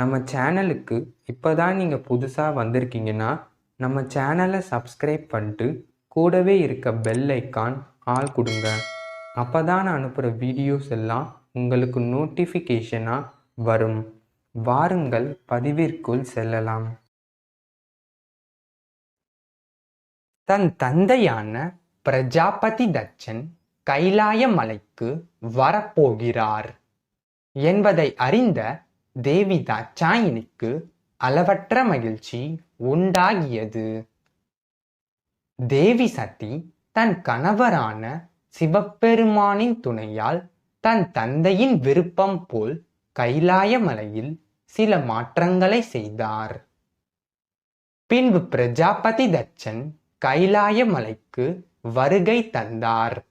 நம்ம சேனலுக்கு இப்போ தான் நீங்கள் புதுசாக வந்திருக்கீங்கன்னா நம்ம சேனலை சப்ஸ்கிரைப் பண்ணிட்டு கூடவே இருக்க பெல் ஐக்கான் ஆள் கொடுங்க. அப்போ தான் நான் அனுப்புகிற வீடியோஸ் எல்லாம் உங்களுக்கு நோட்டிஃபிகேஷனாக வரும். வாருங்கள் பதிவிற்குள் செல்லலாம். தன் தந்தையான பிரஜாபதி தச்சன் கைலாய மலைக்கு வரப்போகிறார். என்பதை அறிந்த தேவி தாட்சாயினிக்கு அளவற்ற மகிழ்ச்சி உண்டாகியது. தேவி சதி தன் கணவரான சிவபெருமானின் துணையால் தன் தந்தையின் விருப்பம் போல் கைலாய மலையில் சில மாற்றங்களை செய்தார். பின்பு பிரஜாபதி தச்சன் கைலாய மலைக்கு வருகை தந்தார்.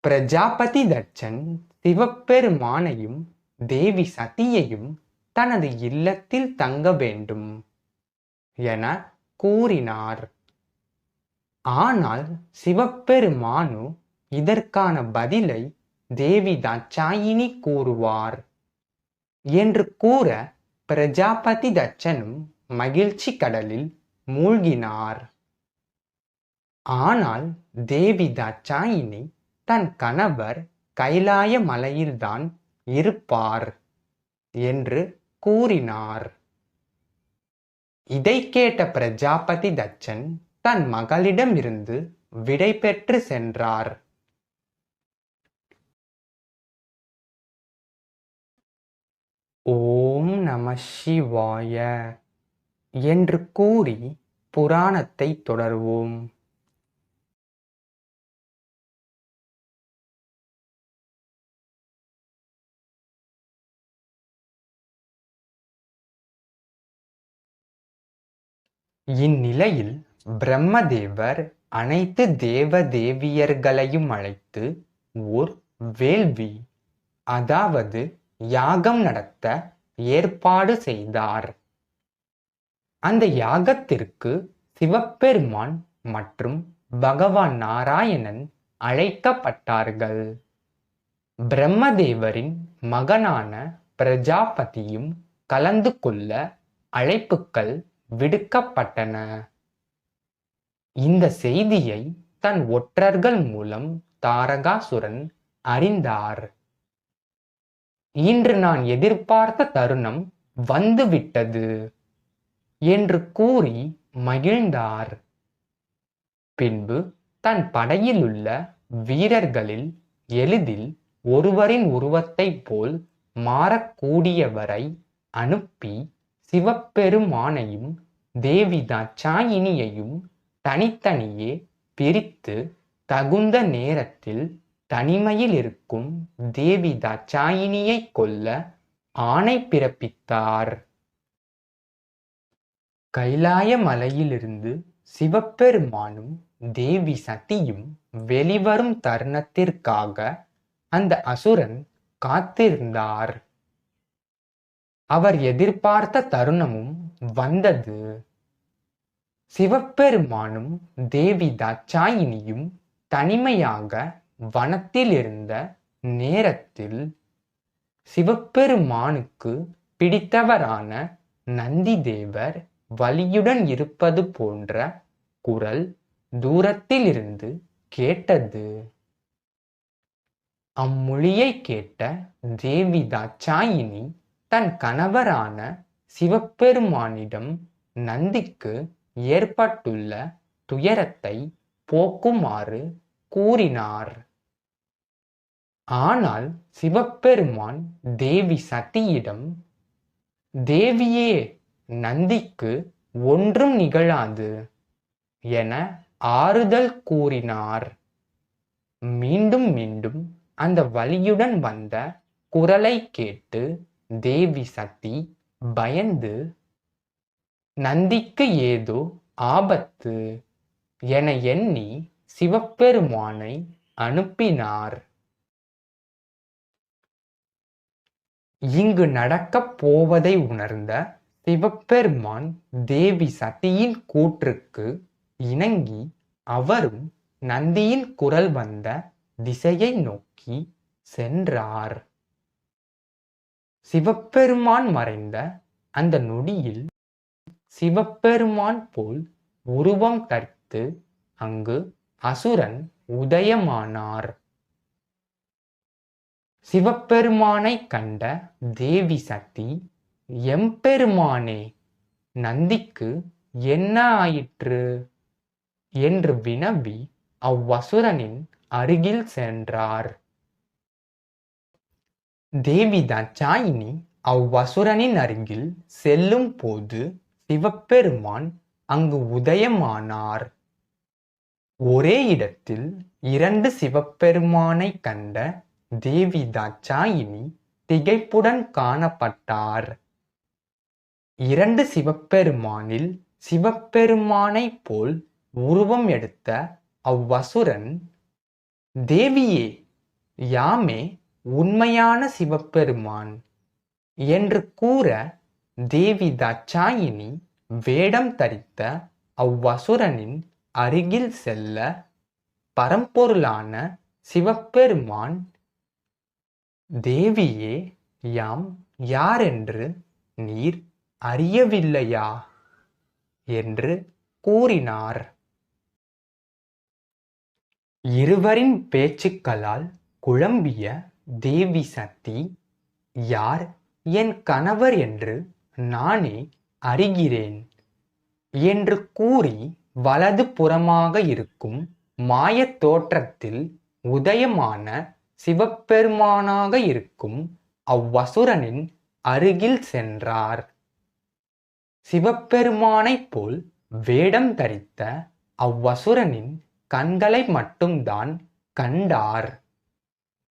பிரஜாபதி தச்சன் சிவபெருமானையும் தேவி சதியையும் தனது இல்லத்தில் தங்க வேண்டும் என கூறினார். ஆனால் சிவபெருமானு இதற்கான பதிலை தேவி தாட்சாயினி கூறுவார் என்று கூற பிரஜாபதி தச்சனும் மகிழ்ச்சி கடலில் மூழ்கினார். ஆனால் தேவி தாட்சாயினி தன் கணவர் கைலாய மலையில்தான் இருப்பார் என்று கூறினார். இதை கேட்ட பிரஜாபதி தச்சன் தன் மகளிடமிருந்து விடை பெற்று சென்றார். ஓம் நம சிவாய என்று கூறி புராணத்தை தொடர்வோம். இந்நிலையில் பிரம்மதேவர் அனைத்து தேவ தேவியர்களையும் அழைத்து ஓர் வேள்வி அதாவது யாகம் நடத்த ஏற்பாடு செய்தார். அந்த யாகத்திற்கு சிவபெருமான் மற்றும் பகவான் நாராயணன் அழைக்கப்பட்டார்கள். பிரம்மதேவரின் மகனான பிரஜாபதியும் கலந்து கொள்ள அழைப்புக்கள் விடுக்கப்பட்டன. இந்த செய்தியை தன் ஒற்றர்கள் மூலம் தாரகாசுரன் அறிந்தார். இன்று நான் எதிர்பார்த்த தருணம் வந்துவிட்டது என்று கூறி மகிழ்ந்தார். பின்பு தன் படையிலுள்ள வீரர்களில் எளிதில் ஒருவரின் உருவத்தைப் போல் மாறக்கூடியவரை அனுப்பி சிவபெருமானையும் தேவி தாட்சாயினியையும் தனித்தனியே பிரித்து தகுந்த நேரத்தில் தனிமையில் இருக்கும் தேவி தாட்சாயினியை கொல்ல ஆணை பிறப்பித்தார். கைலாய மலையிலிருந்து சிவபெருமானும் தேவி சதியும் வெளிவரும் தருணத்திற்காக அந்த அசுரன் காத்திருந்தார். அவர் எதிர்பார்த்த தருணமும் வந்தது. சிவபெருமானும் தேவி தாட்சாயினியும் தனிமையாக வனத்தில் இருந்த நேரத்தில் சிவபெருமானுக்கு பிடித்தவரான நந்தி தேவர் வலியுடன் இருப்பது போன்ற குரல் தூரத்தில் இருந்து கேட்டது. அம்மொழியை கேட்ட தேவி தாட்சாயினி தன் கணவரான சிவபெருமானிடம் நந்திக்கு ஏற்பட்டுள்ள துயரத்தை போக்குமாறு கூறினார். ஆனால் சிவபெருமான் தேவி சதியிடம் தேவியே நந்திக்கு ஒன்றும் நிகழாது என ஆறுதல் கூறினார். மீண்டும் மீண்டும் அந்த வழியுடன் வந்த குரலை கேட்டு தேவி சதி பயந்து நந்திக்கு ஏதோ ஆபத்து என எண்ணி சிவபெருமானை அனுப்பினார். இங்கு நடக்கப் போவதை உணர்ந்த சிவபெருமான் தேவி சதியின் கூற்றுக்கு இணங்கி அவரும் நந்தியின் குரல் வந்த திசையை நோக்கி சென்றார். சிவபெருமான் மறைந்த அந்த நொடியில் சிவபெருமான் போல் உருவம் தரித்து அங்கு அசுரன் உதயமானார். சிவபெருமானை கண்ட தேவி சக்தி எம்பெருமானே நந்திக்கு என்ன ஆயிற்று என்று வினவி அவ்வசுரனின் அருகில் சென்றார். தேவிதான் சாயினி அவ்வசுரனின் அருகில் செல்லும் போது சிவபெருமான் அங்கு உதயமானார். ஒரே இடத்தில் இரண்டு சிவபெருமானை கண்ட தேவி தாட்சாயினி திகைப்புடன் காணப்பட்டார். இரண்டு சிவபெருமானில் சிவபெருமானைப் போல் உருவம் எடுத்த அவ்வசுரன் தேவியே யாமே உண்மையான சிவபெருமான் என்று கூற தேவி தச்சாயினி வேடம் தரித்த அவ்வசுரனின் அருகில் செல்ல பரம்பொருளான சிவபெருமான் தேவியே யாம் யாரென்று நீர் அறியவில்லையா? என்று கூறினார். இருவரின் பேச்சுக்களால் குழம்பிய தேவி சக்தி யார் என் கணவர் என்று நானே அறிகிறேன் என்று கூறி வலது புறமாக இருக்கும் மாயத் தோற்றத்தில் உதயமான சிவபெருமானாக இருக்கும் அவ்வசுரனின் அருகில் சென்றார். சிவபெருமானைப் போல் வேடம் தரித்த அவ்வசுரனின் கண்களை மட்டும்தான் கண்டார்.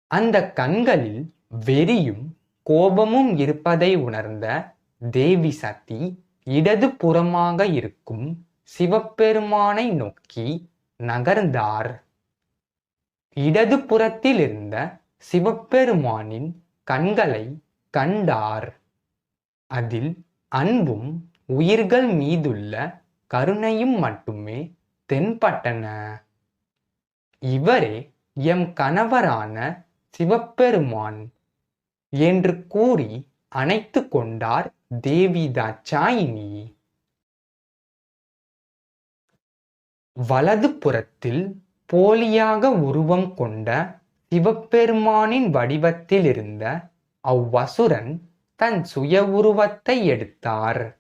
அந்த கண்களில் வெறியும் கோபமும் இருப்பதை உணர்ந்த தேவி சதி இடது புறமாக இருக்கும் சிவபெருமானை நோக்கி நகர்ந்தார். இடது புறத்தில் இருந்த சிவபெருமானின் கண்களை கண்டார். அதில் அன்பும் உயிர்கள் மீதுள்ள கருணையும் மட்டுமே தென்பட்டன. இவரே எம் கணவரான சிவபெருமான் என்று கூறி அணைத்து கொண்டார் தேவி தாட்சாயினி வலது புறத்தில் போலியாக உருவம் கொண்ட சிவபெருமானின் வடிவத்தில் இருந்த அவ்வசுரன் தன் சுய உருவத்தை எடுத்தார்.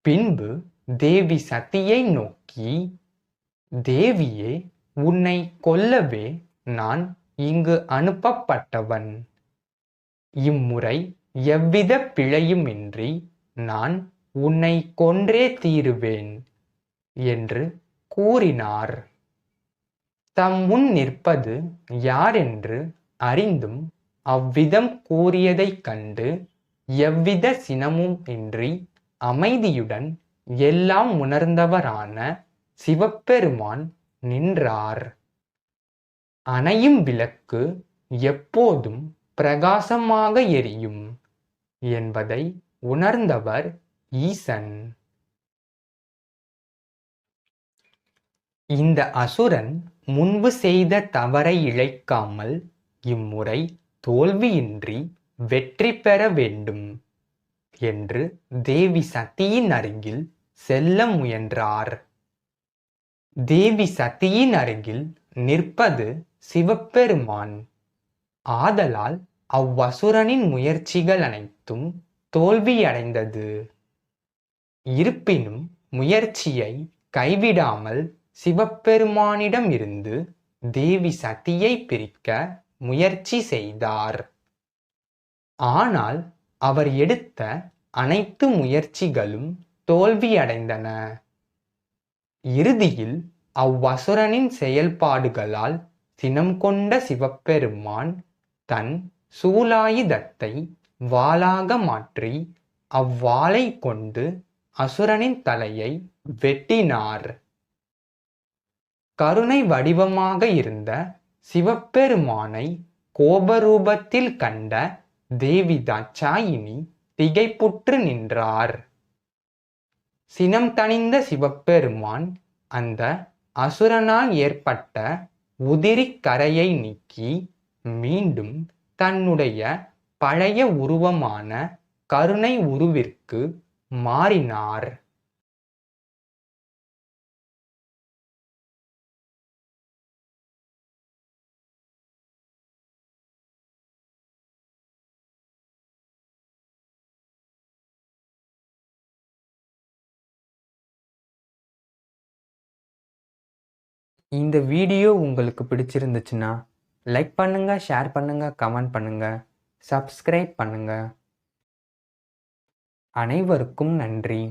பின்பு தேவி சதியை நோக்கி தேவியே உன்னை கொல்லவே நான் இங்கு அனுப்பப்பட்டவன். இம்முறை எவ்வித பிழையுமின்றி நான் உன்னை கொன்றே தீருவேன் என்று கூறினார். தம் முன் நிற்பது யாரென்று அறிந்தும் அவ்விதம் கூறியதைக் கண்டு எவ்வித சினமும் இன்றி அமைதியுடன் எல்லாம் உணர்ந்தவரான சிவபெருமான் நின்றார். அணையும் விளக்கு எப்போதும் பிரகாசமாக எரியும் என்பதை உணர்ந்தவர் ஈசன். இந்த அசுரன் முன்பு செய்த தவறை இழைக்காமல் இம்முறை தோல்வியின்றி வெற்றி பெற வேண்டும் என்று தேவி சதியின் அருகில் செல்ல முயன்றார். தேவி சதியின் அருகில் நிற்பது சிவபெருமான் ஆதலால் அவ்வசுரனின் முயற்சிகள் அனைத்தும் தோல்வியடைந்தது. இருப்பினும் முயற்சியை கைவிடாமல் சிவபெருமானிடம் இருந்து தேவி சதியை பிரிக்க முயற்சி செய்தார். ஆனால் அவர் எடுத்த அனைத்து முயற்சிகளும் தோல்வியடைந்தன. இறுதியில் அவ்வசுரனின் செயல்பாடுகளால் சினம் கொண்ட சிவபெருமான் தன் சூலாயுதத்தை வாளாக மாற்றி அவ்வாளை கொண்டு அசுரனின் தலையை வெட்டினார். கருணை வடிவமாக இருந்த சிவபெருமானை கோபரூபத்தில் கண்ட தேவி தாட்சாயினி திகைப்புற்று நின்றார். சினம் தணிந்த சிவபெருமான் அந்த அசுரனால் ஏற்பட்ட உதிரி கரையை நீக்கி மீண்டும் தன்னுடைய பழைய உருவமான கருணை உருவிற்கு மாறினார். இந்த வீடியோ உங்களுக்கு பிடிச்சிருந்துச்சுன்னா லைக் பண்ணுங்க ஷேர் பண்ணுங்க கமெண்ட் பண்ணுங்க சப்ஸ்கிரைப் பண்ணுங்க அனைவருக்கும் நன்றி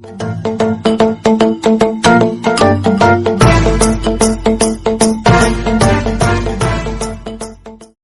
Thank you.